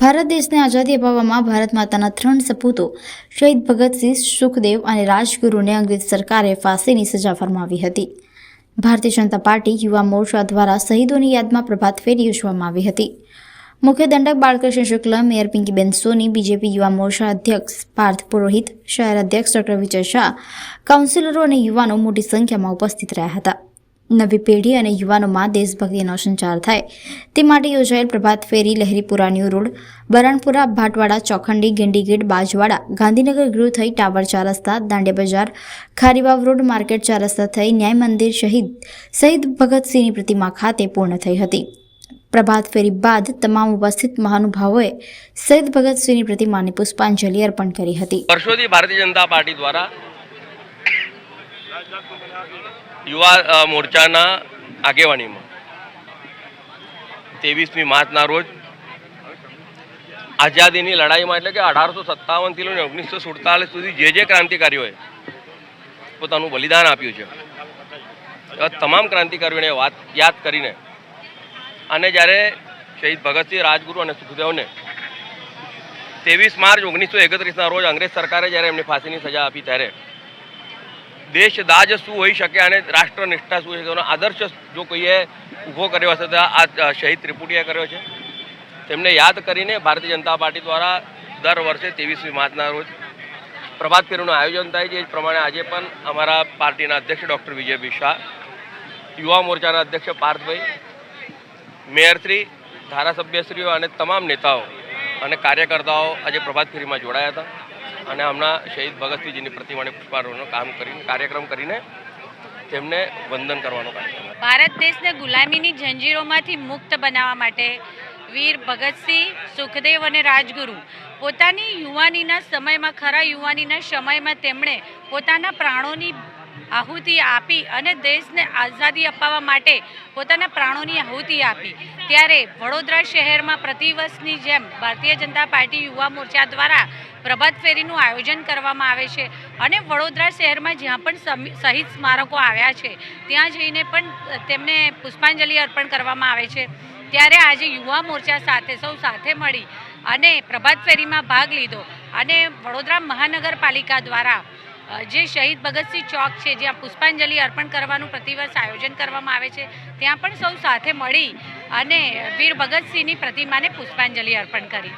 ભારત દેશને આઝાદી અપાવવામાં ભારત માતાના ત્રણ સપૂતો, શહીદ ભગતસિંહ સુખદેવ અને રાજગુરુને અંગ્રેજ સરકારે ફાંસીની સજા ફરમાવી હતી. ભારતીય જનતા પાર્ટી યુવા મોરચા દ્વારા શહીદોની યાદમાં પ્રભાત ફેરી યોજવામાં આવી હતી. મુખ્ય દંડક બાળકૃષ્ણ શુક્લ, મેયર પિંકીબેન સોની, બીજેપી યુવા મોરચા અધ્યક્ષ પાર્થ પુરોહિત, શહેર અધ્યક્ષ ડોક્ટર વિજય શાહ, કાઉન્સિલરો અને યુવાનો મોટી સંખ્યામાં ઉપસ્થિત રહ્યા હતા. નવી પેઢી અને યુવાનોમાં દેશભક્તિનો સંચાર થાય. તે માટે યોજાયેલ પ્રભાત ફેરી, લહેરીપુરા ન્યૂ રોડ બરણપુરા ભાટવાડા, ચોખંડી, ગેંડીગેટ, બાજવાડા, ગાંધીનગર ગૃહ થઈ ટાવર ચાર રસ્તા, દાંડિયા બજાર ખારીબાવ રોડ, માર્કેટ ચાર રસ્તા થઈ ન્યાય મંદિર શહીદ શહીદ ભગતસિંહની પ્રતિમા ખાતે પૂર્ણ થઈ હતી. પ્રભાત ફેરી બાદ તમામ ઉપસ્થિત મહાનુભાવોએ શહીદ ભગતસિંહની પ્રતિમાને પુષ્પાંજલિ અર્પણ કરી હતી. વર્ષોથી ભારતીય જનતા પાર્ટી દ્વારા યુવા મોરચાના આગેવાનીમાં ત્રેવીસમી માર્ચના રોજ આઝાદીની લડાઈમાં એટલે કે અઢારસો સત્તાવનથી લઈને ઓગણીસો સુડતાલીસ સુધી જે જે ક્રાંતિકારીઓએ પોતાનું બલિદાન આપ્યું છે તમામ ક્રાંતિકારીઓને વાત યાદ કરીને અને જ્યારે શહીદ ભગતસિંહ રાજગુરુ અને સુખદેવને ત્રેવીસ માર્ચ ઓગણીસો એકત્રીસના રોજ અંગ્રેજ સરકારે જ્યારે એમને ફાંસીની સજા આપી ત્યારે દેશ દાજ શું હોઈ શકે અને રાષ્ટ્રનિષ્ઠા શું છે તેનો આદર્શ જો કોઈએ ઊભો કર્યો હશે તો આ શહીદ ત્રિપુટીએ કર્યો છે. તેમને યાદ કરીને ભારતીય જનતા પાર્ટી દ્વારા દર વર્ષે ત્રેવીસમી માર્ચના રોજ પ્રભાત ફેરીનું આયોજન થાય છે. એ પ્રમાણે આજે પણ અમારા પાર્ટીના અધ્યક્ષ ડૉક્ટર વિજય શાહ, યુવા મોરચાના અધ્યક્ષ પાર્થભાઈ મેયરશ્રી, ધારાસભ્યશ્રીઓ અને તમામ નેતાઓ અને કાર્યકર્તાઓ આજે પ્રભાત ફેરીમાં જોડાયા હતા અને હમણાં શહીદ ભગતસિંહજીની પ્રતિમાને પુષ્પારોહણનો કામ કરીને, કાર્યક્રમ કરીને તેમને વંદન કરવાનો કાર્યક્રમ ભારત દેશને ગુલામીની જંજીરોમાંથી મુક્ત બનાવવા માટે વીર ભગતસિંહ, સુખદેવ અને રાજગુરુ પોતાની યુવાનીના સમયમાં, ખરા યુવાનીના સમયમાં તેમણે પોતાના પ્રાણોની આહુતિ આપી અને દેશને આઝાદી અપાવવા માટે પોતાના પ્રાણોની આહુતિ આપી. ત્યારે વડોદરા શહેરમાં પ્રતિવર્ષની જેમ ભારતીય જનતા પાર્ટી યુવા મોરચા દ્વારા પ્રભાત ફેરીનું આયોજન કરવામાં આવે છે અને વડોદરા શહેરમાં જ્યાં પણ શહીદ સ્મારકો આવ્યા છે, ત્યાં જઈને પણ તેમને પુષ્પાંજલિ અર્પણ કરવામાં આવે છે. ત્યારે આજે યુવા મોરચા સાથે સૌ સાથે મળી અને પ્રભાત ફેરીમાં ભાગ લીધો અને વડોદરા મહાનગરપાલિકા દ્વારા જે શહીદ ભગતસિંહ ચોક છે, જ્યાં પુષ્પાંજલિ અર્પણ કરવાનું પ્રતિવર્ષ આયોજન કરવામાં આવે છે, ત્યાં પણ સૌ સાથે મળી અને વીર ભગતસિંહની પ્રતિમાને પુષ્પાંજલિ અર્પણ કરી.